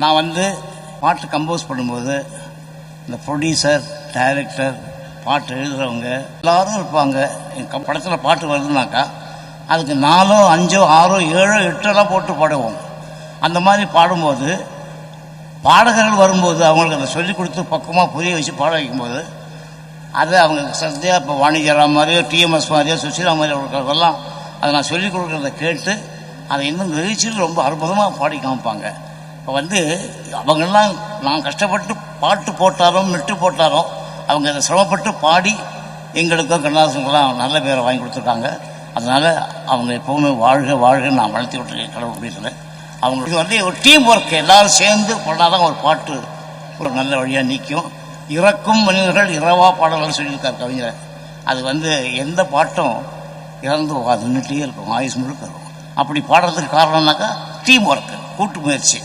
நான் வந்து பாட்டு கம்போஸ் பண்ணும்போது இந்த ப்ரொடியூசர் டைரக்டர் பாட்டு எழுதுகிறவங்க எல்லாரும் இருப்பாங்க. என் படத்தில் பாட்டு வருதுனாக்கா அதுக்கு நாலோ அஞ்சோ ஆறோ ஏழோ எட்டெல்லாம் போட்டு பாடுவோம். அந்த மாதிரி பாடும்போது பாடகர்கள் வரும்போது அவங்களுக்கு அதை சொல்லிக் கொடுத்து பக்குவமாக புரிய வச்சு பாட வைக்கும்போது அதை அவங்க சத்தியாக இப்போ வாணிஜரா மாதிரியோ டிஎம்எஸ் மாதிரியோ சுஷீலா மாதிரி இருக்கிறதெல்லாம் அதை நான் சொல்லிக் கொடுக்குறத கேட்டு அதை இன்னும் நிகழ்ச்சியில் ரொம்ப அற்புதமாக பாடி காமிப்பாங்க. இப்போ வந்து அவங்கெல்லாம் நான் கஷ்டப்பட்டு பாட்டு போட்டாலும் நெட்டு போட்டாலும் அவங்க அதை சிரமப்பட்டு பாடி எங்களுக்கோ கண்ணாசனுக்கெல்லாம் நல்ல பேரை வாங்கி கொடுத்துருக்காங்க. அதனால் அவங்க எப்போவுமே வாழ்க வாழ்க நான் வளர்த்தி விட்டுருக்கேன் கடவுள் வீட்டில். அவங்களுக்கு வந்து ஒரு டீம் ஒர்க் எல்லாரும் சேர்ந்து பண்ணாதான் ஒரு பாட்டு ஒரு நல்ல வழியாக நிற்கும் இறக்கும் மனிதர்கள் இரவா பாடல்கள் சொல்லியிருக்கார் கவிஞர். அது வந்து எந்த பாட்டும் இறந்து போகாது. நின்றுட்டே இருக்கும். ஆயுஸ் முழுக்க இருக்கும். அப்படி பாடுறதுக்கு காரணம்னாக்கா டீம் ஒர்க்கு கூட்டு முயற்சி.